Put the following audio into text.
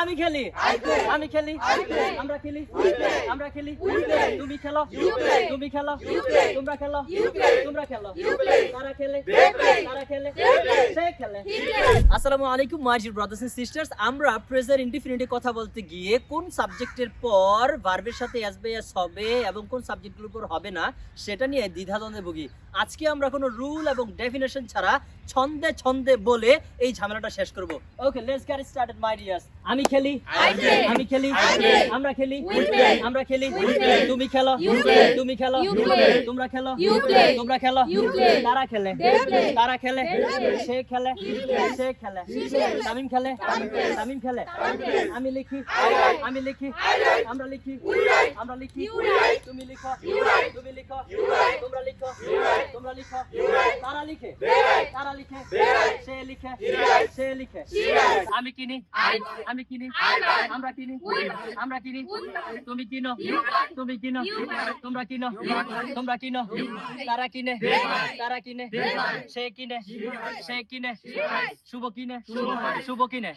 আমি খেলি। আমি খেলি। আমরা খেলি। আমরা খেলি। তুমি খেলো। তুমি খেলো। তোমরা খেলো। তোমরা খেলো। তারা খেলে। তারা খেলে। সে খেলে। আসসালামু আলাইকুম my dear brothers and sisters আমরা প্রেজেন্ট ইনডিফিনিটে কথা বলতে গিয়ে কোন সাবজেক্টের পর ভার্বের সাথে আসবে এস হবে এবং কোন সাবজেক্টগুলোর উপর হবে না সেটা নিয়ে দ্বিধাদ্বন্দ্বে ভুগি। আজকে আমরা কোনো রুল এবং ডেফিনেশন ছাড়া ছন্দে ছন্দে বলে এই ঝামেলাটা শেষ করব। Okay let's get started my dears আমি খেলি। আমি খেলি। আমরা খেলি। আমরা খেলি। তুমি খেলো। তুমি খেলো। তোমরা খেলো। তোমরা খেলো। তারা খেলে। তারা খেলে। সে খেলে। সে খেলে। তামিম খেলে। তামিম খেলে। আমি লিখি। আমি লিখি। আমরা লিখি। আমরা লিখি। তুমি লিখো। তুমি লিখো। লিখো তোমরা লিখো। তারা লিখে? তারা লিখে? সে লিখে। সে লিখে। আমি কিনি। আমি কিনি। আমরা কিনি। আমরা কিনি। তুমি কিনো। তুমি কিনো। তোমরা কিনো। তোমরা কিনো। তারা কিনে? তারা কিনে? সে কিনে। সে কিনে। শুভ কিনে। শুভ কিনে।